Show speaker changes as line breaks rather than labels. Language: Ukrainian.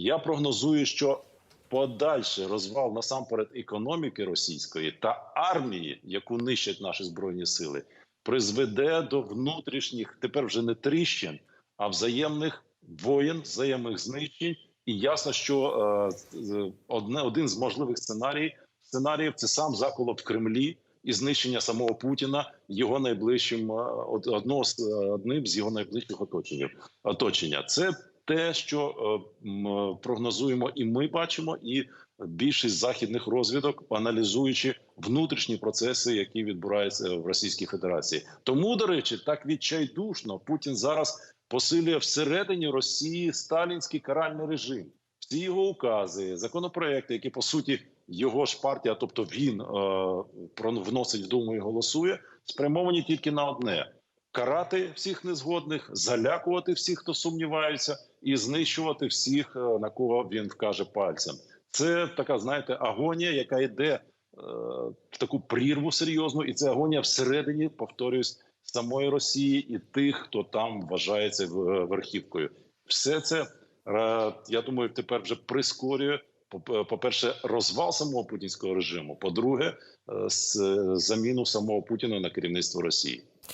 Я прогнозую, що подальший розвал насамперед економіки російської та армії, яку нищать наші збройні сили, призведе до внутрішніх тепер вже не тріщин, а взаємних воєн, взаємних знищень. І ясно, що е, одне один з можливих сценарій, сценаріїв це сам заколот в Кремлі і знищення самого Путіна його найближчим е, одного з е, одним з його найближчих оточення. Оточення це те, що е, прогнозуємо, і ми бачимо, і більшість західних розвідок, аналізуючи внутрішні процеси, які відбуваються в Російській Федерації. Тому, до речі, так відчайдушно Путін зараз посилює всередині Росії сталінський каральний режим. Всі його укази, законопроекти, які по суті його ж партія, тобто він е, вносить в думу і голосує, спрямовані тільки на одне: карати всіх незгодних, залякувати всіх, хто сумнівається, і знищувати всіх, е, на кого він вкаже пальцем. Це така, знаєте, агонія, яка йде е, в таку прірву серйозну, і це агонія всередині, повторюсь, самої Росії і тих, хто там вважається верхівкою. Все це е, я думаю, тепер вже прискорює. по- По-перше, розвал самого путінського режиму. По-друге, е, заміну самого Путіна на керівництво Росії.